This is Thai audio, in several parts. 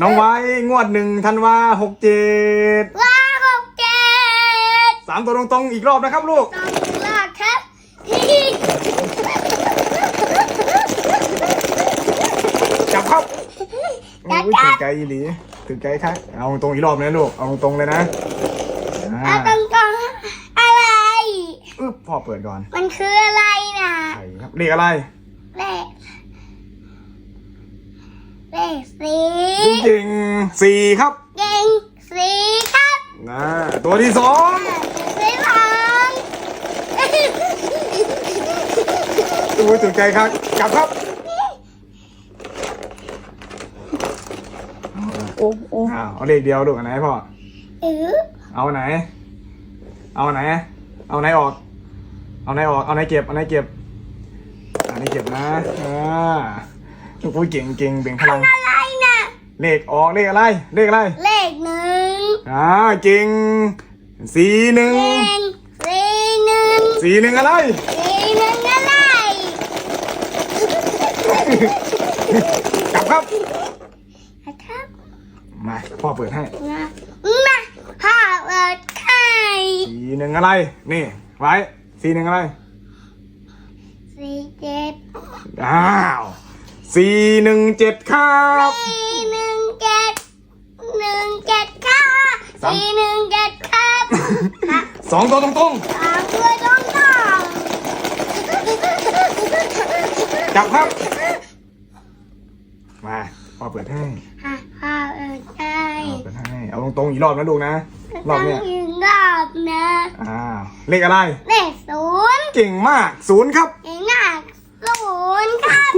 น้องไว้งวดหนึ่งธันวาหกเจ็ดว้าหกเจ็ดสามตัวตรงๆอีกรอบนะครับลูกต้องลากครับจับครับจับอุ้ยจัถืบอไกลอีหลีถือไกลครับเอาตรงอีกรอบนะลูกเอาตรงๆเลยนะอ่าเอาตรงกลางอะไร อึ๊บพ่อเปิดก่อนมันคืออะไรน่ะไข่ครับเลขอะไร เลขเลขสี จริงๆสี่ครับเก่งสีครับนะตัวที่สองสีทองอุ้ยถือไกลครับจับครับโอ้โอ้อ้าวเอาเลขเดียวลูกอันไหนพ่อเออเอาไหน เอาไหน เอาไหนออก เอาไหนออก เอาไหนเก็บ เอาไหนเก็บอันนี้เก็บนะอ่าลูกอุ้ยเก่งเก่งเบ่งพลังอะไรน่ะ เลขออกเลขอะไร เลขอะไร เลขหนึ่งอ่าเก่งสี่หนึ่งเก่งสีหนึ่งสี่หนึ่งอะไร สีหนึ่งอะไรจับครับนะครับ มาพ่อเปิดให้ มามาพ่อเปิดไข่สี่หนึ่งอะไร นี่ ไว้ สี่หนึ่งอะไร สีเจ็ดอ้าวสี่หนึ่งเจ็ดครับ สี่หนึ่งเจ็ดหนึ่งเจ็ดค่ะ สามสี่หนึ่งเจ็ดครับค่ะสองตัวตรงสามตัวตรงต่อๆจับครับ มาพ่อเปิดให้ค่ะพ่อเปิดไข่เอาเปิดให้ เอาตรงๆอีกรอบนะลูกนะ รอบเนี้ย ต้องยืนรอบนะอ้าวเลขอะไร เลขศูนย์เก่งมากศูนย์ครับเองหนักศูนย์ครับ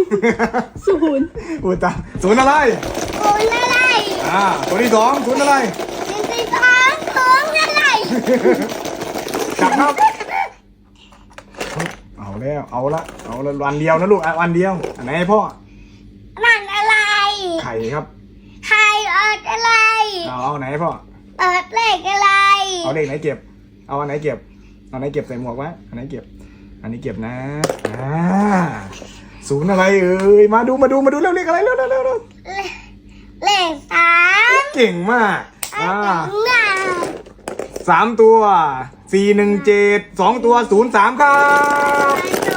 ศูนย์อุยตายศูนย์อะไรศูนย์อะไรอ่าตัวที่สองศูนย์อะไร หนึ่งสี่สองศูนย์อะไร จับครับเอาแล้วเอาละเอาละวันเดียวนะลูกอะวันเดียวอันไหนให้พ่อนั่นอะไร ไข่ครับใครเอิดอะไร เอาเอาไหนให้พ่อเปิดเลขอะไร เอาเลขไหนเก็บ เอาอันไหนเก็บเอาไหนเก็บใส่หมวกไว้อันไหนเก็บ อันนี้เก็บนะอ่าศูนย์อะไรเอ่ยมาดูมาดูมาดูเร็วเลขอะไรเร็วเร็วเร็วเร็วเลขสามเก่งมากอ่า หน้า สามตัวสี่หนึ่งเจ็ดสองตัวศูนย์สามครับ